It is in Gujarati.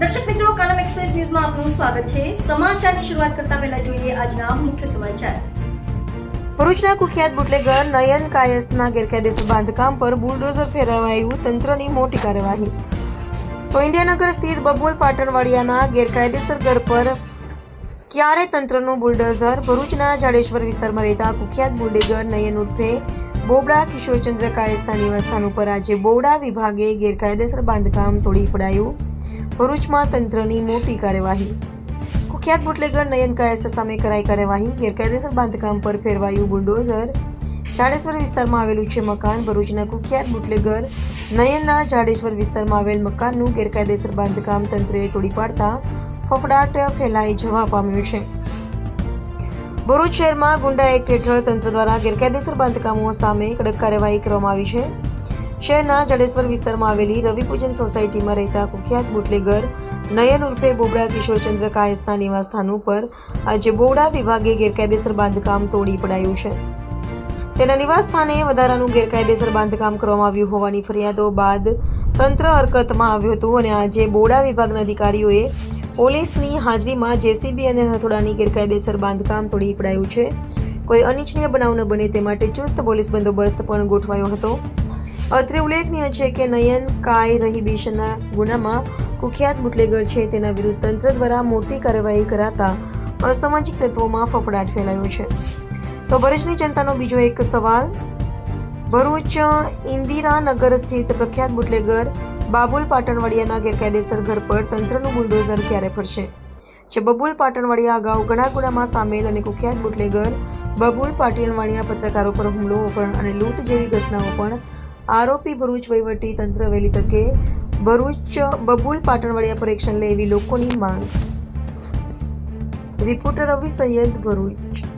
દર્શક મિત્રો કાલમ એક્સપ્રેસ ન્યૂઝમાં આપનું સ્વાગત છે. સમાચારની શરૂઆત કરતા પહેલા જોઈએ આજના મુખ્ય સમાચાર. ભરૂચના કુખ્યાત બુટલેગર નયન કાયસ્થના ગેરકાયદેસર બાંધકામ પર બુલડોઝર ફેરવાયું તંત્રની મોટી કાર્યવાહી. તો ઇન્ડિયાનગર સ્થિત બબોલ પાટણવાડિયાના ગેરકાયદેસર ઘર પર ક્યારે તંત્રનું બુલડોઝર? ભરૂચના જાડેશ્વર વિસ્તારમાં રહેતા કુખ્યાત બુલડેગર નયન ઉર્ફે બોબડા કિશોરચંદ્ર કાયસ્થા નિવાસસ્થાન ઉપર આજે બોવડા વિભાગે ગેરકાયદેસર બાંધકામ તોડી પડાયું ભરૂચમાં તંત્રની મોટી કાર્યવાહી. કુખ્યાત બુટલેગર નયન કાયસ્થ સામે કરાઈ કાર્યવાહી. ગેરકાયદેસર બાંધકામ પર ફેરવાયું બુલડોઝર. જાડેશ્વર વિસ્તારમાં આવેલું છે મકાન. ભરૂચના કુખ્યાત બુટલેગર નયનના જાડેશ્વર વિસ્તારમાં આવેલ મકાનનું ગેરકાયદેસર બાંધકામ તંત્રએ તોડી પાડતા ફફડાટ ફેલાઈ જવા પામ્યો છે. ભરૂચ શહેરમાં ગુંડા એક્ટ હેઠળ તંત્ર દ્વારા ગેરકાયદેસર બાંધકામો સામે કડક કાર્યવાહી કરવામાં આવી છે. શહેરના જડેશ્વર વિસ્તારમાં આવેલી રવિપૂજન સોસાયટીમાં રહેતા કુખ્યાત બુટલેગર, નયન ઉર્ફે બોબડા કિશોરચંદ્ર કાયસના નિવાસસ્થાન ઉપર આજે બોબડા વિભાગે ગેરકાયદેસર બાંધકામ તોડી પડાયું છે. તેના નિવાસસ્થાને વધારાનું ગેરકાયદેસર બાંધકામ કરવામાં આવ્યું હોવાની ફરિયાદો બાદ તંત્ર હરકતમાં આવ્યું હતું અને આજે બોડા વિભાગના અધિકારીઓએ પોલીસની હાજરીમાં જેસીબી અને હથોડાની ગેરકાયદેસર બાંધકામ તોડી પડાયું છે. કોઈ અનિચ્છનીય બનાવ ન બને તે માટે ચુસ્ત પોલીસ બંદોબસ્ત પણ ગોઠવાયો હતો. અત્રે ઉલ્લેખનીય છે કે નયન, કાય, રહીબીશના ગુનામાં કુખ્યાત બુટલેગર છે. તેના વિરુદ્ધ તંત્ર દ્વારા મોટી કાર્યવાહી કરાતા અસામાજિક તત્વોમાં ફફડાટ ફેલાયો છે. તો ભરૂચની જનતાનો બીજો એક સવાલ. ભરૂચ ઇન્દિરાનગર સ્થિત પ્રખ્યાત બુટલેગર બાબુલ પાટણવાડિયાના ગેરકાયદેસર ઘર પર તંત્રનું બુલડોઝર ક્યારે ફરશે? જે બબુલ પાટણવાડિયા અગાઉ ઘણા ગુનામાં સામેલ અને કુખ્યાત બુટલેગર બબુલ પાટણવાડિયા પત્રકારો પર હુમલો પણ અને લૂંટ જેવી ઘટનાઓ પણ આરોપી ભરૂચ વહીવટી તંત્ર વહેલી તકે ભરૂચ બબુલ પાટણવાડિયા પર એક્શન લે લોકોની માંગ. રિપોર્ટર રવિ સૈયદ ભરૂચ.